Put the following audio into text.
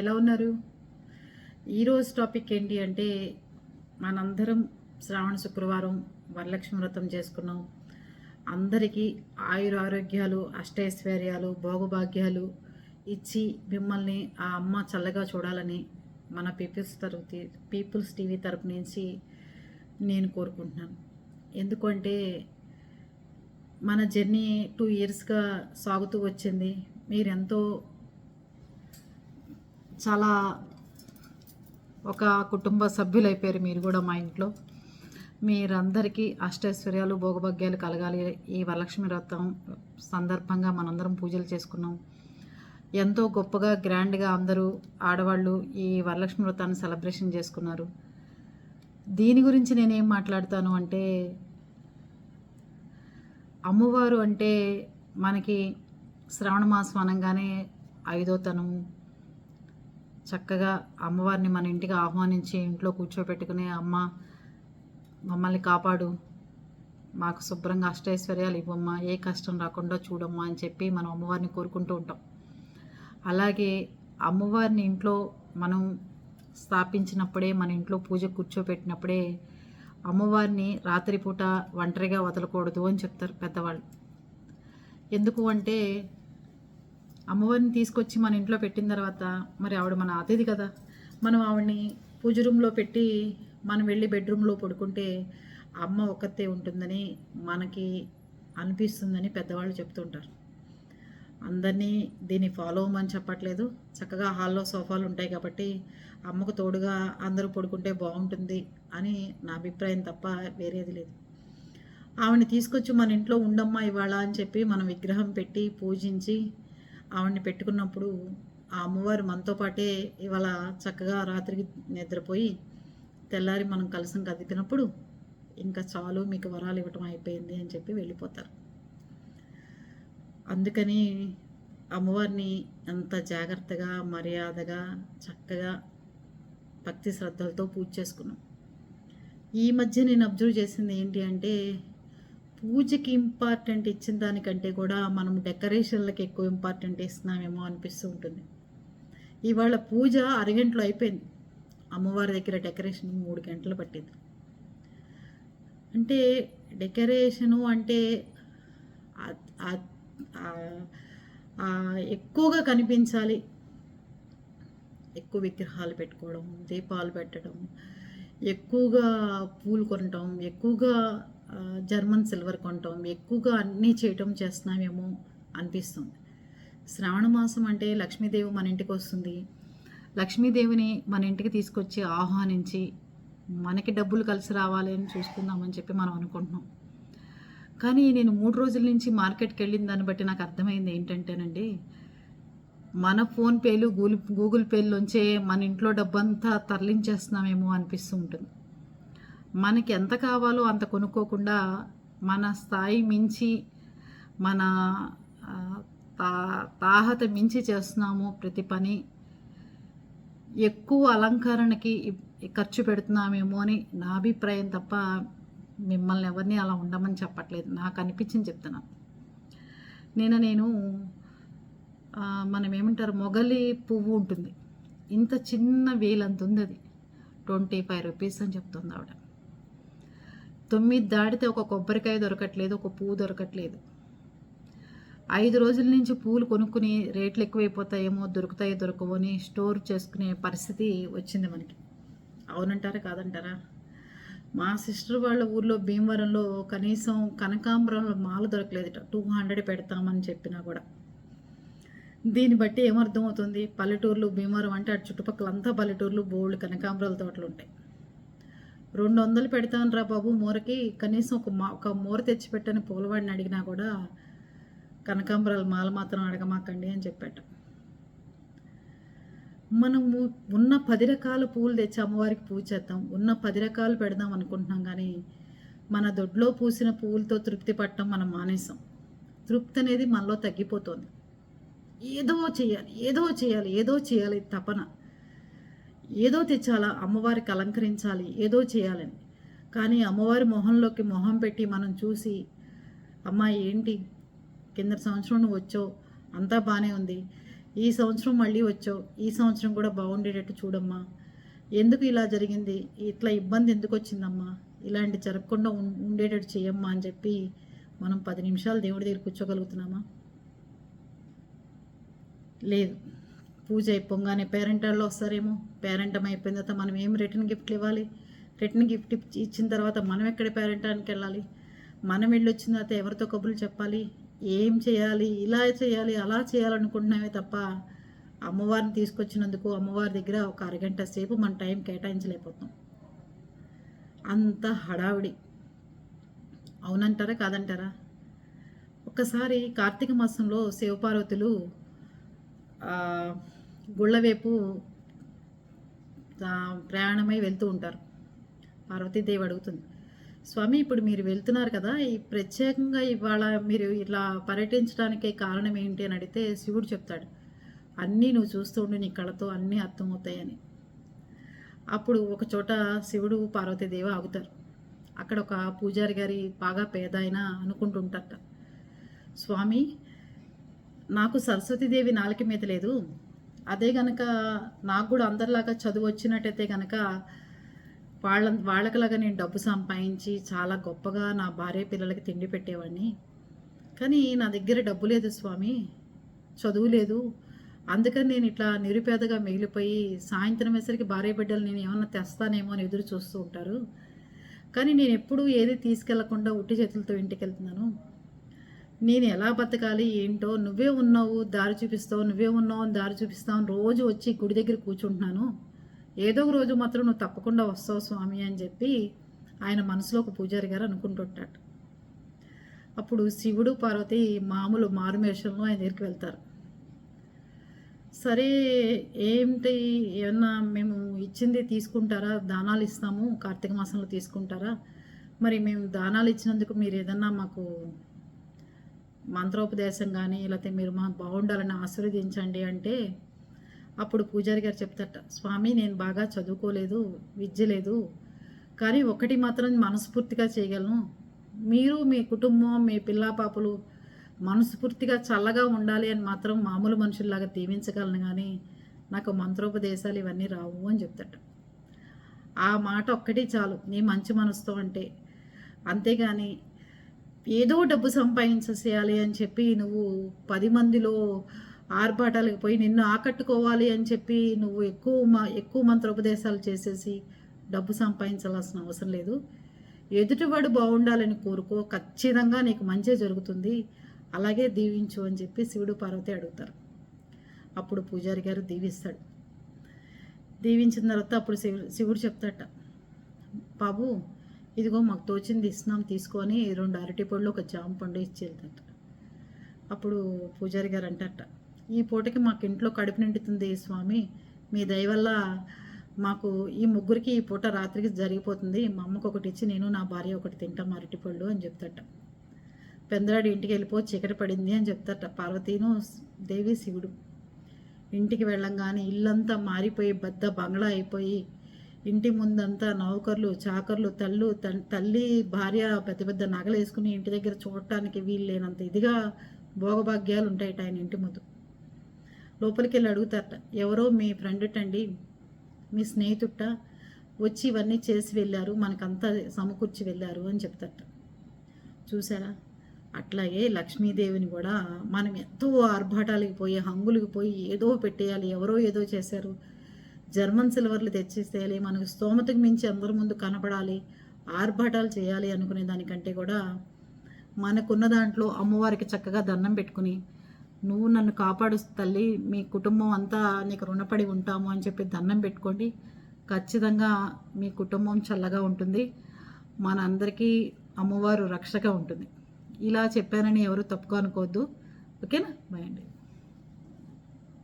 ఎలా ఉన్నారు? ఈరోజు టాపిక్ ఏంటి అంటే మనందరం శ్రావణ శుక్రవారం వరలక్ష్మి వ్రతం చేసుకున్నాం. అందరికీ ఆయుర ఆరోగ్యాలు అష్టైశ్వర్యాలు భోగభాగ్యాలు ఇచ్చి మిమ్మల్ని ఆ అమ్మ చల్లగా చూడాలని మన పీపుల్స్ తరఫు పీపుల్స్ టీవీ తరపు నుంచి నేను కోరుకుంటున్నాను. ఎందుకంటే మన జర్నీ టూ ఇయర్స్గా సాగుతూ వచ్చింది. మీరెంతో చాలా ఒక కుటుంబ సభ్యులైపోయారు మీరు కూడా మా ఇంట్లో. మీరందరికీ అష్టైశ్వర్యాలు భోగభాగ్యాలు కలగాలి. ఈ వరలక్ష్మి వ్రతం సందర్భంగా మనందరం పూజలు చేసుకున్నాం. ఎంతో గొప్పగా గ్రాండ్గా అందరూ ఆడవాళ్ళు ఈ వరలక్ష్మి వ్రతాన్ని సెలబ్రేషన్ చేసుకున్నారు. దీని గురించి నేనేం మాట్లాడతాను అంటే అమ్మవారు అంటే మనకి శ్రావణ మాసం అనగానే ఐదో తనము చక్కగా అమ్మవారిని మన ఇంటికి ఆహ్వానించి ఇంట్లో కూర్చోబెట్టుకుని అమ్మ మమ్మల్ని కాపాడు. మాకు శుభ్రంగా అష్టైశ్వర్యాలు ఇవ్వమ్మా ఏ కష్టం రాకుండా చూడమ్మా అని చెప్పి మనం అమ్మవారిని కోరుకుంటూ ఉంటాం. అలాగే అమ్మవారిని ఇంట్లో మనం స్థాపించినప్పుడే మన ఇంట్లో పూజ కూర్చోబెట్టినప్పుడే అమ్మవారిని రాత్రిపూట ఒంటరిగా వదలకూడదు అని చెప్తారు పెద్దవాళ్ళు. ఎందుకు అంటే అమ్మవారిని తీసుకొచ్చి మన ఇంట్లో పెట్టిన తర్వాత మరి ఆవిడ మన అతిథి కదా. మనం ఆవిడని పూజ రూమ్లో పెట్టి మనం వెళ్ళి బెడ్రూమ్లో పడుకుంటే అమ్మ ఒక్కతే ఉంటుందని మనకి అనిపిస్తుందని పెద్దవాళ్ళు చెప్తుంటారు. అందరినీ దీన్ని ఫాలో అవ్వమని చెప్పట్లేదు. చక్కగా హాల్లో సోఫాలు ఉంటాయి కాబట్టి అమ్మకు తోడుగా అందరూ పడుకుంటే బాగుంటుంది అని నా అభిప్రాయం తప్ప వేరేది లేదు. ఆవిడని తీసుకొచ్చి మన ఇంట్లో ఉండమ్మా ఇవాళ అని చెప్పి మనం విగ్రహం పెట్టి పూజించి ఆవిడని పెట్టుకున్నప్పుడు ఆ అమ్మవారు మనతో పాటే ఇవాళ చక్కగా రాత్రికి నిద్రపోయి తెల్లారి మనం కలసం కదిపినప్పుడు ఇంకా చాలు మీకు వరాలు ఇవ్వటం అయిపోయింది అని చెప్పి వెళ్ళిపోతారు. అందుకని అమ్మవారిని అంత జాగ్రత్తగా మర్యాదగా చక్కగా భక్తి శ్రద్ధలతో పూజ చేసుకున్నాం. ఈ మధ్య నేను అబ్జర్వ్ చేసింది ఏంటి అంటే పూజకి ఇంపార్టెంట్ ఇచ్చిన దానికంటే కూడా మనం డెకరేషన్లకు ఎక్కువ ఇంపార్టెంట్ ఇస్తున్నామేమో అనిపిస్తూ ఉంటుంది. ఇవాళ పూజ అరగంటలో అయిపోయింది. అమ్మవారి దగ్గర డెకరేషన్ మూడు గంటలు పట్టింది. అంటే డెకరేషను అంటే ఎక్కువగా కనిపించాలి. ఎక్కువ విగ్రహాలు పెట్టుకోవడం దీపాలు పెట్టడం ఎక్కువగా పూలు కొనటం ఎక్కువగా జర్మన్ సిల్వర్ కొనటం ఎక్కువగా అన్నీ చేయటం చేస్తున్నామేమో అనిపిస్తుంది. శ్రావణ మాసం అంటే లక్ష్మీదేవి మన ఇంటికి వస్తుంది. లక్ష్మీదేవిని మన ఇంటికి తీసుకొచ్చి ఆహ్వానించి మనకి డబ్బులు కలిసి రావాలి అని చూసుకుందామని చెప్పి మనం అనుకుంటున్నాం. కానీ నేను మూడు రోజుల నుంచి మార్కెట్కి వెళ్ళిన దాన్ని బట్టి నాకు అర్థమైంది ఏంటంటేనండి మన ఫోన్పేలు గూగుల్ గూగుల్ పేలోంచే మన ఇంట్లో డబ్బంతా తరలించేస్తున్నామేమో అనిపిస్తూ ఉంటుంది. మనకి ఎంత కావాలో అంత కొనుక్కోకుండా మన స్థాయి మించి మన తా తాహత మించి చేస్తున్నాము ప్రతి పని. ఎక్కువ అలంకరణకి ఖర్చు పెడుతున్నామేమో అని నా అభిప్రాయం తప్ప మిమ్మల్ని ఎవరిని అలా ఉండమని చెప్పట్లేదు. నాకు అనిపించింది చెప్తున్నాను నేను నేను మనం ఏమంటారు మొగలి పువ్వు ఉంటుంది. ఇంత చిన్న వేలంత ఉంది అది. ట్వంటీ ఫైవ్ రూపీస్ అని చెప్తుంది ఆవిడ. తొమ్మిది దాటితే ఒక కొబ్బరికాయ దొరకట్లేదు ఒక పువ్వు దొరకట్లేదు. ఐదు రోజుల నుంచి పూలు కొనుక్కుని రేట్లు ఎక్కువైపోతాయేమో దొరుకుతాయో దొరకవో అని స్టోర్ చేసుకునే పరిస్థితి వచ్చింది మనకి. అవునంటారా కాదంటారా? మా సిస్టర్ వాళ్ళ ఊర్లో భీమవరంలో కనీసం కనకాంబరంలో మాల దొరకలేదట. టూ హండ్రెడ్ పెడతామని చెప్పినా కూడా. దీన్ని బట్టి ఏమర్థమవుతుంది? పల్లెటూర్లు భీమవరం అంటే అటు చుట్టుపక్కల అంతా పల్లెటూర్లు బోల్డ్ కనకాంబరాల తోటలు ఉంటాయి. రెండు వందలు పెడతాను రా బాబు మూరకి. కనీసం ఒక మా ఒక మూర తెచ్చి పెట్టని పూలవాడిని అడిగినా కూడా కనకాంబరాలు మాల మాత్రం అడగమాకండి అని చెప్పాట. మనము ఉన్న పది రకాల పూలు తెచ్చి అమ్మవారికి పూజ చేద్దాం. ఉన్న పది రకాలు పెడదాం అనుకుంటున్నాం కానీ మన దొడ్లో పూసిన పువ్వులతో తృప్తి పట్టడం మనం మానేసాం. తృప్తి అనేది మనలో తగ్గిపోతుంది. ఏదో చేయాలి ఏదో చేయాలి ఏదో చేయాలి తపన. ఏదో తెచ్చాలా అమ్మవారికి అలంకరించాలి ఏదో చేయాలని. కానీ అమ్మవారి మొహంలోకి మొహం పెట్టి మనం చూసి అమ్మ ఏంటి? కింద సంవత్సరం నువ్వు వచ్చావు అంతా బాగానే ఉంది. ఈ సంవత్సరం మళ్ళీ వచ్చావు ఈ సంవత్సరం కూడా బాగుండేటట్టు చూడమ్మా. ఎందుకు ఇలా జరిగింది? ఇట్లా ఇబ్బంది ఎందుకు వచ్చిందమ్మా? ఇలాంటి జరగకుండా ఉండేటట్టు చేయమ్మా అని చెప్పి మనం పది నిమిషాలు దేవుడి దగ్గర కూర్చోగలుగుతున్నామా? లేదు. పూజ అయిపోగానే పేరెంట్ వాళ్ళు వస్తారేమో. పేరెంటం అయిపోయిన తర్వాత మనం ఏం రిటర్న్ గిఫ్ట్లు ఇవ్వాలి? రిటర్న్ గిఫ్ట్ ఇచ్చి- ఇచ్చిన తర్వాత మనం ఎక్కడ పేరెంటానికి వెళ్ళాలి? మనం వెళ్ళి వచ్చిన తర్వాత ఎవరితో కబుర్లు చెప్పాలి? ఏం చేయాలి? ఇలా చేయాలి అలా చేయాలనుకుంటున్నామే తప్ప అమ్మవారిని తీసుకొచ్చినందుకు అమ్మవారి దగ్గర ఒక అరగంట సేపు మన టైం కేటాయించలేకపోతాం అంత హడావిడి. అవునంటారా? కాదంటారా? ఒక్కసారి కార్తీక మాసంలో శివపార్వతులు గుళ్ళవైపు ప్రయాణమై వెళ్తూ ఉంటారు. పార్వతీదేవి అడుగుతుంది. స్వామి ఇప్పుడు మీరు వెళ్తున్నారు కదా ఈ ప్రత్యేకంగా ఇవాళ మీరు ఇట్లా పర్యటించడానికి కారణం ఏంటి? అని అడిగితే శివుడు చెప్తాడు. అన్నీ నువ్వు చూస్తూ ఉండి నీ కళతో అన్నీ అర్థమవుతాయని అప్పుడు ఒక చోట శివుడు పార్వతీదేవి ఆగుతారు. అక్కడ ఒక పూజారి గారి బాగా పేద ఆయన అనుకుంటుంటారట స్వామి నాకు సరస్వతీదేవి నాలుక మీద లేదు. అదే గనక నాకు కూడా అందరిలాగా చదువు వచ్చినట్టయితే గనక వాళ్ళ వాళ్ళకిలాగా నేను డబ్బు సంపాదించి చాలా గొప్పగా నా భార్య పిల్లలకి తిండి పెట్టేవాడిని. కానీ నా దగ్గర డబ్బు లేదు స్వామి చదువు లేదు. అందుకని నేను ఇట్లా నిరుపేదగా మిగిలిపోయి సాయంత్రం వేసరికి భార్య బిడ్డలు నేను ఏమన్నా తెస్తానేమో అని ఎదురు చూస్తూ ఉంటారు. కానీ నేను ఎప్పుడూ ఏది తీసుకెళ్ళకుండా ఉట్టి చేతులతో ఇంటికి వెళ్తున్నాను. నేను ఎలా బతకాలి? ఏంటో? నువ్వే ఉన్నావు దారి చూపిస్తావు నువ్వే ఉన్నావు అని దారి చూపిస్తావు రోజు వచ్చి గుడి దగ్గర కూర్చుంటున్నాను. ఏదో ఒక రోజు మాత్రం నువ్వు తప్పకుండా వస్తావు స్వామి అని చెప్పి ఆయన మనసులో ఒక పూజారి గారు అనుకుంటుంటాడు అప్పుడు శివుడు పార్వతి మామూలు మారుమేషంలో ఆయన దగ్గరికి వెళ్తారు. సరే ఏంటి? ఏమన్నా మేము ఇచ్చింది తీసుకుంటారా? దానాలు ఇస్తాము కార్తీక మాసంలో తీసుకుంటారా? మరి మేము దానాలు ఇచ్చినందుకు మీరు ఏదన్నా మాకు మంత్రోపదేశం కానీ లేకపోతే మీరు మా బాగుండాలని ఆశీర్వదించండి అంటే అప్పుడు పూజారి గారు చెప్తారట స్వామి నేను బాగా చదువుకోలేదు విద్య లేదు కానీ ఒకటి మాత్రం మనస్ఫూర్తిగా చేయగలను. మీరు మీ కుటుంబం మీ పిల్లా పాపలు మనస్ఫూర్తిగా చల్లగా ఉండాలి అని మాత్రం మామూలు మనుషుల్లాగా దీవించగలను కానీ నాకు మంత్రోపదేశాలు ఇవన్నీ రావు అని చెప్తాట ఆ మాట ఒక్కటి చాలు నీ మంచి మనసుతో అంటే అంతేగాని ఏదో డబ్బు సంపాదించేసేయాలి అని చెప్పి నువ్వు పది మందిలో ఆర్భాటాలకు పోయి నిన్ను ఆకట్టుకోవాలి అని చెప్పి నువ్వు ఎక్కువ మా ఎక్కువ మంత్రోపదేశాలు చేసేసి డబ్బు సంపాదించాల్సిన అవసరం లేదు. ఎదుటివాడు బాగుండాలని కోరుకో ఖచ్చితంగా నీకు మంచి జరుగుతుంది. అలాగే దీవించు అని చెప్పి శివుడు పార్వతి అడుగుతారు. అప్పుడు పూజారి గారు దీవిస్తాడు. దీవించిన తర్వాత అప్పుడు శివుడు శివుడు చెప్తాట బాబు ఇదిగో మాకు తోచింది ఇస్తున్నాం తీసుకొని రెండు అరటి పళ్ళు ఒక జామ పండు ఇచ్చి వెళ్తాట అప్పుడు పూజారి గారు అంటట ఈ పూటకి మాకు ఇంట్లో కడుపు నిండుతుంది స్వామి మీ దయ వల్ల మాకు ఈ ముగ్గురికి ఈ పూట రాత్రికి జరిగిపోతుంది మా అమ్మకు ఒకటి ఇచ్చి నేను నా భార్య ఒకటి తింటాం అరటి పళ్ళు అని చెప్తాట. పెందరాడు ఇంటికి వెళ్ళిపో చీకటి పడింది అని చెప్తాట పార్వతీను దేవి శివుడు. ఇంటికి వెళ్ళంగానే ఇల్లంతా మారిపోయి బద్ద బంగ్లా అయిపోయి ఇంటి ముందంతా నౌకర్లు చాకర్లు తల్లు తల్లి భార్య పెద్ద పెద్ద నగలు వేసుకుని ఇంటి దగ్గర చూడటానికి వీలు లేనంత ఇదిగా భోగభాగ్యాలు ఉంటాయట ఆయన ఇంటి ముందు. లోపలికి వెళ్ళి అడుగుతారట ఎవరో మీ ఫ్రెండ్ అండి మీ స్నేహితుట వచ్చి ఇవన్నీ చేసి వెళ్ళారు మనకంతా సమకూర్చి వెళ్ళారు అని చెప్తారట. చూసారా అట్లాగే లక్ష్మీదేవిని కూడా మనం ఎంతో ఆర్భాటాలకి పోయి హంగులకి పోయి ఏదో పెట్టేయాలి ఎవరో ఏదో చేశారు. జర్మన్ సిల్వర్లు తెచ్చేసేయాలి మనకు స్తోమతకు మించి అందరి ముందు కనపడాలి ఆర్భాటాలు చేయాలి అనుకునే దానికంటే కూడా మనకున్న దాంట్లో అమ్మవారికి చక్కగా దండం పెట్టుకుని నువ్వు నన్ను కాపాడు తల్లి మీ కుటుంబం అంతా నీకు రుణపడి ఉంటాము అని చెప్పి దండం పెట్టుకోండి. ఖచ్చితంగా మీ కుటుంబం చల్లగా ఉంటుంది. మనందరికీ అమ్మవారు రక్షగా ఉంటుంది. ఇలా చెప్పానని ఎవరు తప్పుగా అనుకోవద్దు. ఓకేనా? బాయ్ అండి.